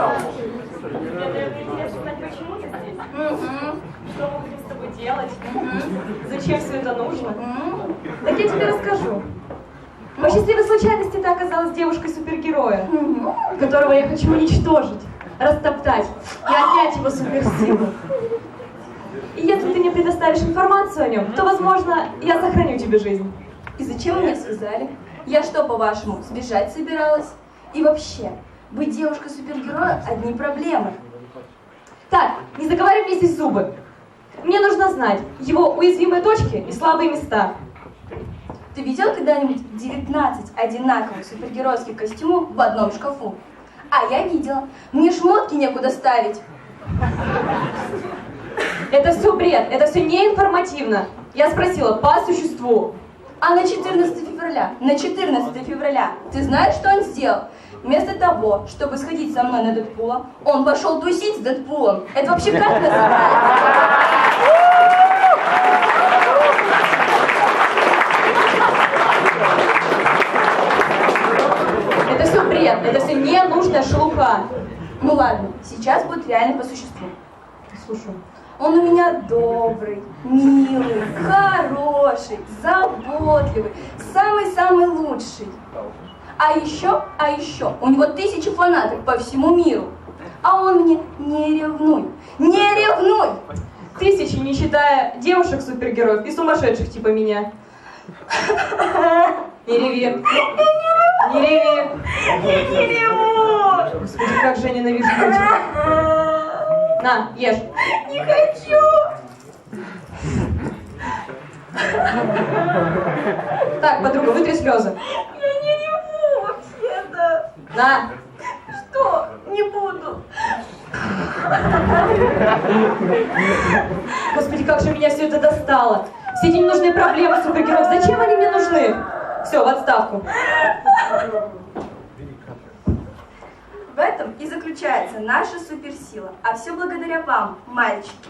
стало. Что мы будем с тобой делать? Зачем все это нужно? Так я тебе расскажу. По счастливой случайности ты оказалась девушкой супергероя, которого я хочу уничтожить, растоптать и отнять его суперсилу. И если ты мне предоставишь информацию о нем, то, возможно, я сохраню тебе жизнь. И зачем меня связали? Я что, по-вашему, сбежать собиралась? И вообще, быть девушкой-супергероем – одни проблемы. Так, не заговаривай мне здесь зубы. Мне нужно знать его уязвимые точки и слабые места. Ты видел когда-нибудь 19 одинаковых супергеройских костюмов в одном шкафу? А я видела. Мне шмотки некуда ставить. Это все бред, это все неинформативно. Я спросила по существу. А на 14 февраля, на 14 февраля, ты знаешь, что он сделал? Вместо того, чтобы сходить со мной на Дэдпула, он пошел тусить с Дэдпулом. Это вообще как называется? Бред, это все ненужная шелуха. Ну ладно, сейчас будет реально по существу. Слушай, Он у меня добрый, милый, хороший, заботливый, самый-самый лучший. А еще, а еще, у него тысячи фанатов по всему миру. А он мне не ревнуй, не ревнуй. тысячи, не считая девушек-супергероев и сумасшедших типа меня. Не реви. Не реви. Не ревнуй. Господи, как же я ненавижу мультик. На, ешь. Не хочу. Так, подруга, вытри слезы. На. Что? Не буду. Господи, как же меня все это достало. Все эти ненужные проблемы супергероев, зачем они мне нужны? Все, в отставку. В этом и заключается наша суперсила. А все благодаря вам, мальчики.